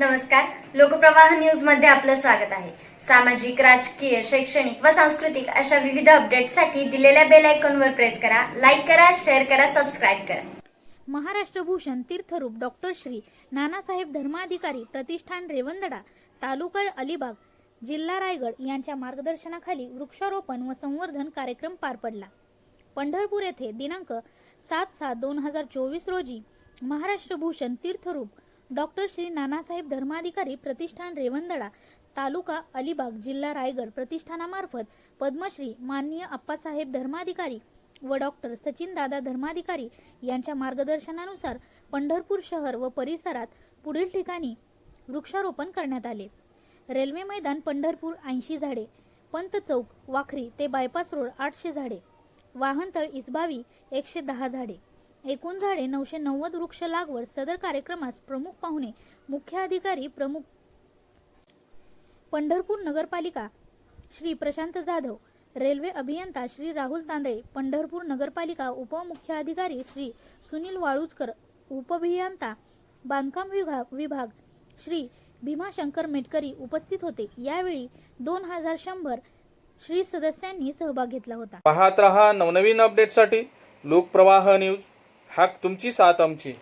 नमस्कार. लोकप्रवाह न्यूजमध्ये आपलं स्वागत आहे. सामाजिक राजकीय शैक्षणिक व सांस्कृतिक अशा विविध अपडेटसाठी दिलेल्या बेल आयकॉनवर प्रेस करा लाईक करा शेअर करा सबस्क्राईब करा. महाराष्ट्रभूषण तीर्थरूप डॉक्टर श्री नानासाहेब धर्माधिकारी प्रतिष्ठान रेवंदडा तालुका अलिबाग जिल्हा रायगड यांच्या मार्गदर्शनाखाली वृक्षारोपण व संवर्धन कार्यक्रम पार पडला. पंढरपूर येथे दिनांक सात सात दोन हजार चोवीस रोजी महाराष्ट्रभूषण तीर्थरूप डॉक्टर श्री नानासाहेब धर्माधिकारी प्रतिष्ठान रेवंदडा तालुका अलिबाग जिल्हा रायगड प्रतिष्ठानामार्फत पद्मश्री माननीय अप्पासाहेब धर्माधिकारी व डॉक्टर सचिन दादा धर्माधिकारी यांच्या मार्गदर्शनानुसार पंढरपूर शहर व परिसरात पुढील ठिकाणी वृक्षारोपण करण्यात आले. रेल्वे मैदान पंढरपूर ऐंशी झाडे पंत चौक वाखरी ते बायपास रोड आठशे झाडे वाहनतळ इसबावी एकशे दहा झाडे एकूण झाडे नऊशे नव्वद वृक्ष लागवड सदर कार्यक्रमास प्रमुख पाहुणे मुख्य अधिकारी प्रमुख पंढरपूर नगरपालिका श्री प्रशांत जाधव रेल्वे अभियंता श्री राहुल तांदळे पंढरपूर नगरपालिका उपमुख्याधिकारी श्री सुनील वाळूजकर उपभियंता बांधकाम विभाग विभाग श्री भीमाशंकर मेटकरी उपस्थित होते. यावेळी दोन हजार शंभर श्री सदस्यांनी सहभाग घेतला होता. पाहत रहा नवनवीन अपडेटसाठी लोकप्रवाह न्यूज. हाक तुमची साथ आमची.